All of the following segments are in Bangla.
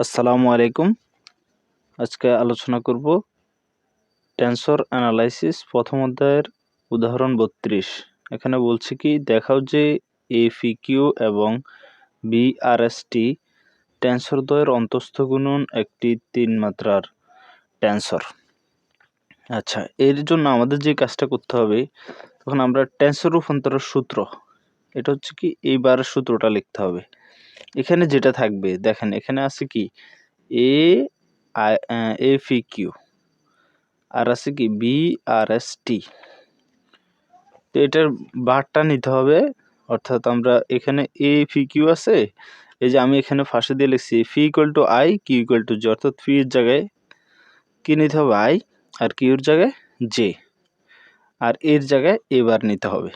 আসসালামু আলাইকুম। আজকে আলোচনা করব টেন্সর অ্যানালাইসিস প্রথম অধ্যায়ের উদাহরণ বত্রিশ। এখানে বলছি কি, দেখাও যে এ কিউ এবং বিআরএসটি টেন্সর দ্বয়ের অন্তস্থ গুণন একটি তিন মাত্রার টেন্সর। আচ্ছা এর জন্য আমাদের যে কাজটা করতে হবে, তখন আমরা টেন্সর রূপান্তরের সূত্র, এটা হচ্ছে কি, এইবার সূত্রটা লিখতে হবে। এখানে যেটা থাকবে, দেখেন এখানে আছে কি? এ ফি কিউ আর আছে কি? বি আর এস টি তো এটার বারটা নিতে হবে, অর্থাৎ আমরা এখানে এ ফি কিউ আছে, এই যে আমি এখানে ফাঁসে দিয়ে লিখছি phi equal to I Q equal to J অর্থাৎ ফি এর জায়গায় কি নিতে হবে আই আর কিউর জায়গায় জে আর এর জায়গায় এবার নিতে হবে।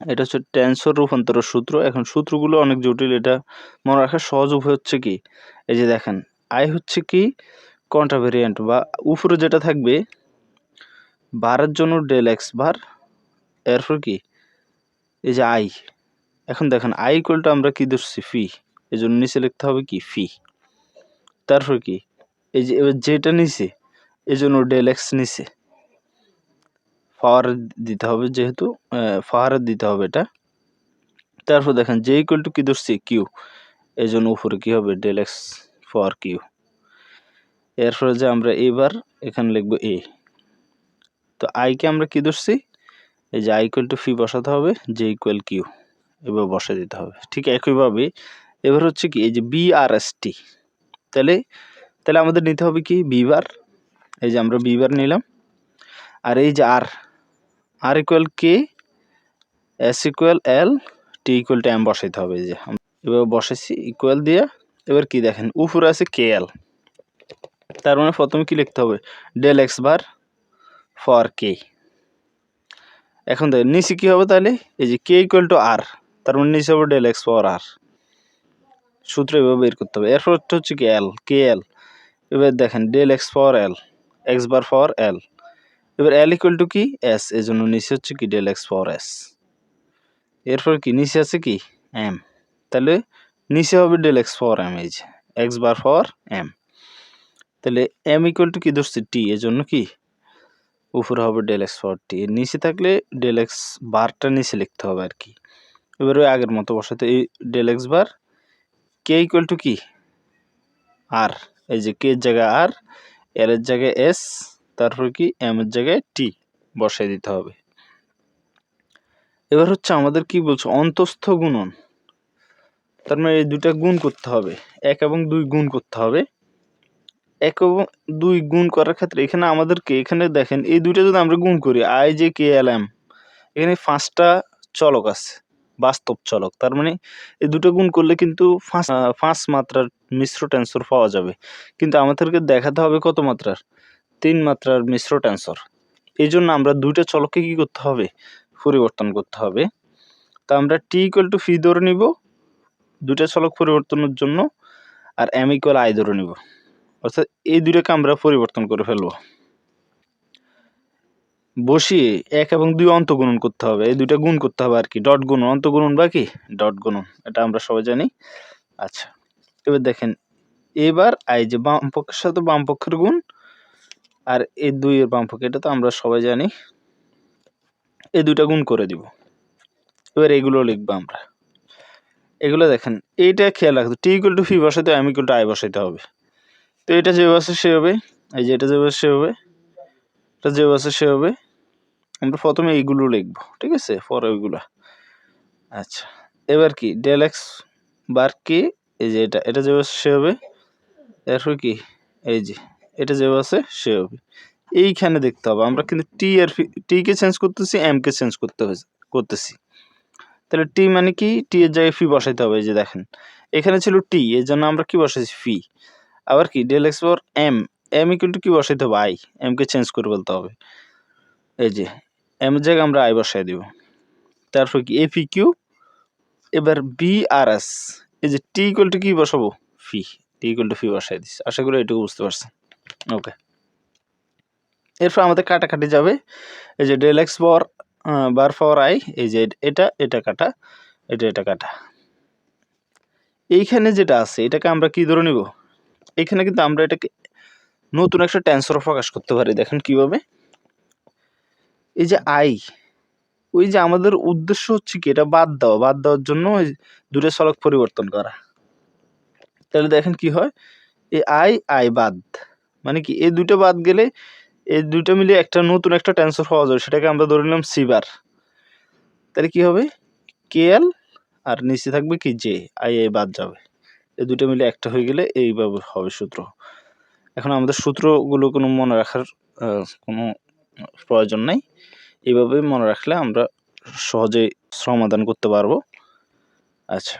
এটা হচ্ছে টেন্সর রূপান্তরের সূত্র। এখন সূত্রগুলো অনেক জটিল, এটা মনে রাখার সহজ উপায় হচ্ছে কি? এই যে দেখেন আই হচ্ছে কি কন্ট্রাভেরিয়েন্ট বা উপরে যেটা থাকবে, বারের জন্য ডেল এক্স বার, এরপর কি? এই যে আই এখন দেখেন আই ইকুয়ালটা আমরা কি ধরছি? ফি এই জন্য নিচে লিখতে হবে কি? ফি তারপর কি? এই যে এবার যেটা নিচে এই জন্য ডেল এক্স নিচে পাওয়ার দিতে হবে যেহেতু পাওয়ার দিতে হবে এটা। তারপর দেখেন যে ইকুয়াল টু কী ধরছি? কিউ এই জন্য উপরে কী হবে? ডেল এক্স ফর কিউ এরপরে যে আমরা এবার এখানে লিখব এ তো আইকে আমরা কী ধরছি? এই যে আই ইকুয়াল টু ফি বসাতে হবে যে ইকুয়াল কিউ এবার বসে দিতে হবে। ঠিক একইভাবে এবার হচ্ছে কি, এই যে বি আর এস টি তাহলে তাহলে আমাদের নিতে হবে কি? বিবার এই যে আমরা বিবার নিলাম। আর এই যে আর R equal K? S equal L T equal M বসাইতে হবে যে। এবার বসাইছি ইকুয়াল দিয়ে, এবার কি দেখেন, উপরে আছে কে এল তার মানে প্রথমে কি লিখতে হবে? Del X bar for K এখন দেখেন, নিচে কী হবে তাহলে? এই যে কে ইকুয়াল টু আর তার মানে নিচে হবে ডেল এক্স ফর আর সূত্র এভাবে বের করতে হবে। এরপর হচ্ছে কি এল কে এল এবার দেখেন del X for L X bar for L এবার এল ইকুয়াল টু কি? এস এই জন্য নিচে হচ্ছে কি? ডেল এক্স ফর এস এরপর কি? নিচে আছে কি? এম তাহলে নিচে হবে ডেল এক্স ফর এম এই যে এক্স বার ফর এম তাহলে এম ইকুয়াল টু কি ধরছে? টি এর জন্য কি? উপরে হবে ডেল এক্স ফর টি এর নিচে থাকলে ডেল এক্স বারটা নিচে লিখতে হবে আর কি। এবার ওই আগের মতো বসাতে, এই del X bar K equal to কি? আর এই যে কে এর জায়গায় আর এর জায়গায় এস তারপর কি এম এর জায়গায় টি বসাই দিতে হবে। এবার হচ্ছে আমাদের কি বলছো? অন্তস্থ গুণন। তার মানে এই দুটা গুণ করতে হবে। এক এবং দুই গুণ করতে হবে। এক এবং দুই গুণ করার ক্ষেত্রে এখানে আমাদেরকে এখানে দেখেন, এই দুইটা যদি আমরা গুণ করি I J K L M এখানে পাঁচটা চলক আছে, বাস্তব চলক। তার মানে এই দুটো গুণ করলে কিন্তু পাঁচ পাঁচ মাত্রার মিশ্র টেন্সর পাওয়া যাবে। কিন্তু আমাদেরকে দেখাতে হবে কত মাত্রার? তিন মাত্রার মিশ্র টেন্সর এই জন্য আমরা দুইটা চলককে কী করতে হবে? পরিবর্তন করতে হবে। তা আমরা টি ইকুয়াল টু ফি ধরে নিব। দুইটা চলক পরিবর্তনের জন্য আর এম ইকুয়াল আই ধরে নিব। অর্থাৎ এই দুইটাকে আমরা পরিবর্তন করে ফেলব। বসিয়ে এক এবং দুই অন্তগুণন করতে হবে। এই দুইটা গুণ করতে হবে আর কি। ডট গুণন। অন্তগুণন বা কি? ডট গুণন। এটা আমরা সবাই জানি। আচ্ছা। এবার দেখেন, এবার আই যে বাম পক্ষের সাথে বাম পক্ষের গুণ আর এই দুইয়ের বাম পক্ষ এটা তো আমরা সবাই জানি এই দুইটা গুণ করে দিব। এবার এগুলো লিখব আমরা। এগুলো দেখেন, এইটা খেয়াল রাখতে টি ইকুয়াল টু ফি বসাইতে এম ইকুয়াল টু আই বসাইতে হবে। তো এটা যে বসে সে হবে, এই যে এটা যে বসে সে হবে, এটা যে বসে সে হবে, আমরা প্রথমে এইগুলো লিখব, ঠিক আছে? পরে ওইগুলো। আচ্ছা এবার কি? ডেল এক্স বার কি এই যে এটা এটা যে বসে সে হবে, এরপর কি? এই যে এটা যে আছে সে হবে এইখানে দেখতে হবে, আমরা কিন্তু টি আর টিকে চেঞ্জ করতেছি এমকে চেঞ্জ করতে হয়েছে, করতেছি। তাহলে টি মানে কি? টি এর জায়গায় ফি বসাইতে হবে, এই যে দেখেন। এখানে ছিল টি এর জন্য আমরা কি বসাইছি? ফি আবার কি? Del X for M M equal to কি বসাইতে হবে? আই এমকে চেঞ্জ করে বলতে হবে। এই যে এম জায়গায় আমরা আই বসাই দিব। তারপর কি? এফি কিউ এবার বি আর এস এই যে টি ইকুয়াল টু কি বসাবো? ফি টি ইকুয়াল টু ফি বসাই দিস আশা করি এটুকু বুঝতে পারছেন। ওকে এরপর আমাদের কাটাকাটি যাবে। এই যে ডেল এক্স পর বার ফর আই এই যে এটা এটা কাটা, এটা এটা কাটা। এইখানে যেটা আছে, এটাকে আমরা কি ধরে নিব? এখানে কিন্তু আমরা এটাকে নতুন একটা ট্যান্সর প্রকাশ করতে পারি। দেখেন কীভাবে। এই যে আই ওই যে আমাদের উদ্দেশ্য হচ্ছে কি, এটা বাদ দেওয়া। বাদ দেওয়ার জন্য ওই দুটো সড়ক পরিবর্তন করা। তাহলে দেখেন কি হয়? এই আই আই বাদ। মানে কি এই দুটো বাদ গেলে এই দুটো মিলে একটা নতুন একটা ট্রান্সফার পাওয়া যাবে, সেটাকে আমরা ধরে নিলাম সিবার তাহলে কি হবে? কেএল আর নিচে থাকবে কি জে আই আই বাদ যাবে। এই দুটো মিলে একটা হয়ে গেলে এইভাবে হবে সূত্র। এখন আমাদের সূত্রগুলো কোনো মনে রাখার কোনো প্রয়োজন নাই। এইভাবে মনে রাখলে আমরা সহজেই সমাধান করতে পারব। আচ্ছা।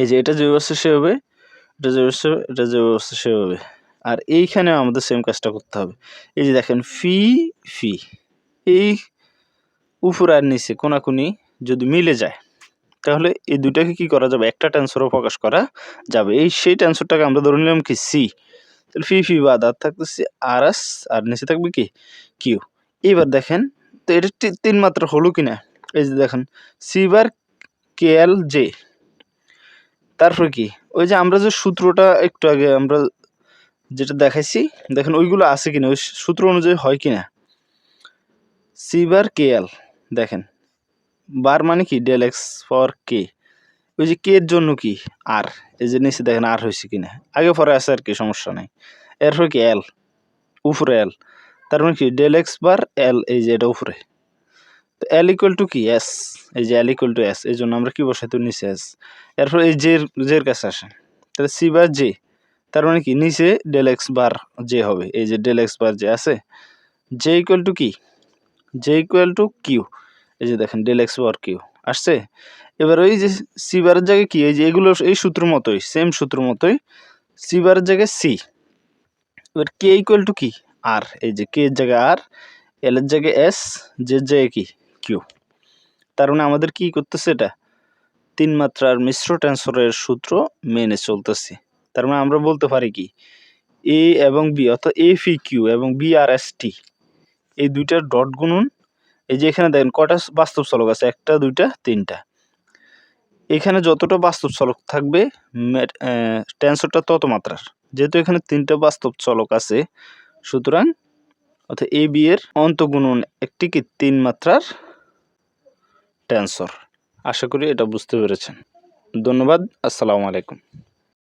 এই যে এটা যে ব্যবস্থা, সেভাবে। এটা যে ব্যবস্থা, এটা যে ব্যবস্থা, সেভাবে। আর এইখানে আমাদের সেম কাজটা করতে হবে। এই যে দেখেন, ফি ফি। এই উপর আর নিচে কোনাকুনি যদি মিলে যায়, তাহলে এই দুটাকে কি করা যাবে? একটা ট্যান্সরও প্রকাশ করা যাবে। এই সেই ট্যান্সরটাকে আমরা ধরে নিলাম কি সি তাহলে ফি ফি বাদ আর থাকতেছে আর এস আর নিচে থাকবে কি কিউ এবার দেখেন, তো এটা তিন মাত্রা হলো কি না এই যে দেখেন সি বার কে এল জে তারপরে কি? ওই যে আমরা যে সূত্রটা একটু আগে আমরা যেটা দেখাইছি, দেখেন ওইগুলো আছে কিনা, ওই সূত্র অনুযায়ী হয় কিনা। সি বার কে এল দেখেন। বার মানে কি? Del X for K. ওই যে কে এর জন্য কি? আর। এই যে নিচে দেখেন আর হয়েছে কিনা। আগে পরে আছে আর কি, সমস্যা নাই। এরপর কি? এল। উপরে এল। তার মানে কি? ডেল এক্স বার এল, এই যে এটা উপরে। তো এল ইকুয়াল টু কি? এস। এই যে এল ইকুয়াল টু এস। এই জন্য আমরা কি বসাই তো নিচে এস। এরপর এই জের জের কাছে আসে তাহলে সি বার জে। তার মানে কি? নিচে ডেল এক্স বার যে হবে, এই যে ডেল এক্স বার যে আছে জে ইকুয়াল টু কি? জে ইকুয়াল টু কিউ এই যে দেখেন ডেল এক্স বার কিউ আসছে? এবার ওই যে সি বারের জায়গায় কি? এই যে এগুলো এই সূত্র মতোই সেম সূত্র মতোই সি বারের জায়গায় সি এবার কে ইকুয়াল টু কি? আর এই যে কে এর জায়গায় আর এল এর জায়গায় এস জের জায়গায় কি? কিউ তার মানে আমাদের কি করতেছে এটা? তিন মাত্রার মিশ্র ট্রান্সফারের সূত্র মেনে চলতেছে। তার মানে আমরা বলতে পারি কি? এ এবং বি অর্থাৎ এ ফি কিউ এবং বি আর এস টি এই দুইটার ডট গুনুন। এই যে এখানে দেখেন কটা বাস্তব চলক আছে? একটা, দুইটা, তিনটা। এখানে যতটা বাস্তব চলক থাকবে ট্যান্সরটা তত মাত্রার। যেহেতু এখানে তিনটা বাস্তব চলক আছে, সুতরাং অর্থাৎ এ বি এর অন্তগুণন একটি কি? তিন মাত্রার ট্যান্সর আশা করি এটা বুঝতে পেরেছেন। ধন্যবাদ, আসসালামু আলাইকুম।